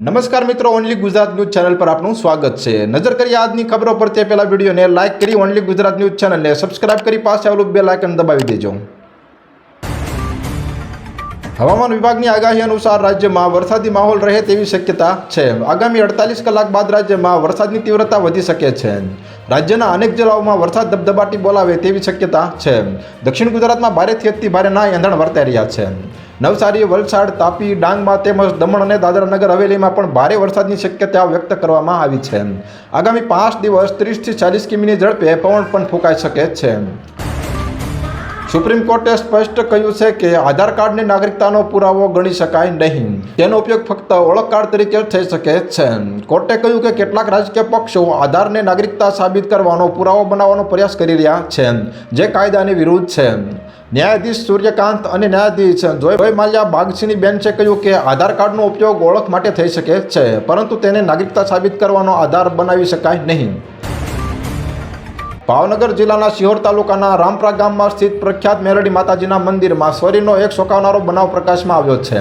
નમસ્કાર મિત્રો only Gujarat news channel પર આપનું સ્વાગત છે. નજર કરીએ આજની ખબરો પર. તે પહેલા વિડીયોને લાઇક કરી ઓનલી ગુજરાત ન્યૂઝ ચેનલને સબસ્ક્રાઇબ કરી, પાસે આવેલું બે લાઇકન દબાવી દેજો. હવામાન વિભાગની આગાહી અનુસાર રાજ્યમાં વરસાદી માહોલ રહે તેવી શક્યતા છે. આગામી અડતાલીસ કલાક બાદ રાજ્યમાં વરસાદની તીવ્રતા વધી શકે છે. રાજ્યના અનેક જિલ્લાઓમાં વરસાદ ધબધબાટી બોલાવે તેવી શક્યતા છે. દક્ષિણ ગુજરાતમાં ભારેથી અતિ ભારેના એંધણ વર્તાઈ રહ્યા છે. નવસારી, વલસાડ, તાપી, ડાંગમાં તેમજ દમણ અને દાદરાનગર હવેલીમાં પણ ભારે વરસાદની શક્યતા વ્યક્ત કરવામાં આવી છે. આગામી પાંચ દિવસ ત્રીસથી ચાલીસ કિમીની ઝડપે પવન પણ ફૂંકાઈ શકે છે. સુપ્રીમ કોર્ટે સ્પષ્ટ કહ્યું છે કે આધાર કાર્ડની નાગરિકતાનો પુરાવો ગણી શકાય નહીં. તેનો ઉપયોગ ફક્ત ઓળખ કાર્ડ તરીકે થઈ શકે છે. કોર્ટે કહ્યું કે કેટલાક રાજકીય પક્ષો આધારને નાગરિકતા સાબિત કરવાનો પુરાવો બનાવવાનો પ્રયાસ કરી રહ્યા છે, જે કાયદાની વિરુદ્ધ છે. ન્યાયાધીશ સૂર્યકાંત અને ન્યાયાધીશ જોય માલ્યા બાગસિંહની બેન્ચે કહ્યું કે આધાર કાર્ડનો ઉપયોગ ઓળખ માટે થઈ શકે છે, પરંતુ તેને નાગરિકતા સાબિત કરવાનો આધાર બનાવી શકાય નહીં. ભાવનગર જિલ્લાના શિહોર તાલુકાના રામપરા ગામમાં સ્થિત પ્રખ્યાત મેરડી માતાજીના મંદિરમાં સ્વરીનો એક શોકાવનારો બનાવ પ્રકાશમાં આવ્યો છે.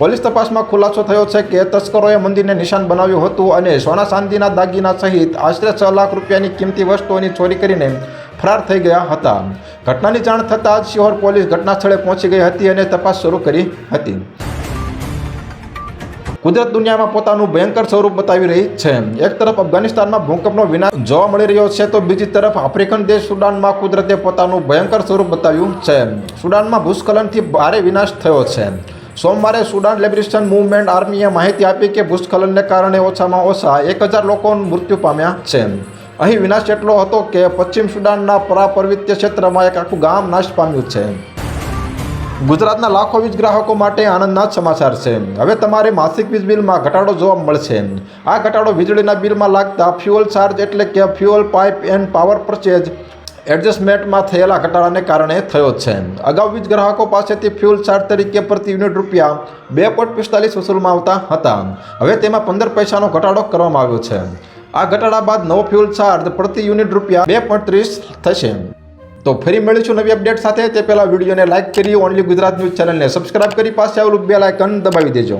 પોલીસ તપાસમાં ખુલાસો થયો છે કે તસ્કરોએ મંદિરને નિશાન બનાવ્યું હતું અને સોના ચાંદીના દાગીના સહિત આશરે છ લાખ રૂપિયાની કિંમતી વસ્તુઓની ચોરી કરીને ફરાર થઈ ગયા હતા. ઘટનાની જાણ થતાં જ શિહોર પોલીસ ઘટના સ્થળે પહોંચી ગઈ હતી અને તપાસ શરૂ કરી હતી. કુદરત દુનિયામાં પોતાનું ભયંકર સ્વરૂપ બતાવી રહી છે. એક તરફ અફઘાનિસ્તાનમાં ભૂકંપનો વિનાશ જોવા મળી રહ્યો છે તો બીજી તરફ આફ્રિકન દેશ સુડાનમાં કુદરતે પોતાનું ભયંકર સ્વરૂપ બતાવ્યું છે. સુડાનમાં ભૂસ્ખલનથી ભારે વિનાશ થયો છે. સોમવારે સુડાન લિબરેશન મૂવમેન્ટ આર્મીએ માહિતી આપી કે ભૂસ્ખલનને કારણે ઓછામાં ઓછા એક હજાર લોકો મૃત્યુ પામ્યા છે. અહીં વિનાશ એટલો હતો કે પશ્ચિમ સુડાનના પરાપર્વિત્ય ક્ષેત્રમાં એક આખું ગામ નાશ પામ્યું છે. ગુજરાતના લાખો વીજ ગ્રાહકો માટે આનંદના સમાચાર છે. હવે તમારે માસિક વીજ બિલમાં ઘટાડો જોવા મળશે. આ ઘટાડો વીજળીના બિલમાં લાગતા ફ્યુઅલ ચાર્જ એટલે કે fuel pipe and power purchase એડજસ્ટમેન્ટમાં થયેલા ઘટાડાને કારણે થયો છે. અગાઉ વીજ ગ્રાહકો પાસેથી ફ્યુઅલ ચાર્જ તરીકે પ્રતિ યુનિટ રૂપિયા બે પોઈન્ટ પિસ્તાલીસ વસૂલમાં આવતા હતા. હવે તેમાં પંદર પૈસાનો ઘટાડો કરવામાં આવ્યો છે. આ ઘટાડા બાદ નવો ફ્યુઅલ ચાર્જ પ્રતિ યુનિટ રૂપિયા બે પોઈન્ટ ત્રીસ થશે. તો ફરી મળીશું નવી અપડેટ સાથે. તે પહેલાં વિડીયોને લાઇક કરી ઓનલી ગુજરાત ન્યૂઝ ચેનલને સબસ્ક્રાઇબ કરી, પાસે આવેલું બે લાઇકન દબાવી દેજો.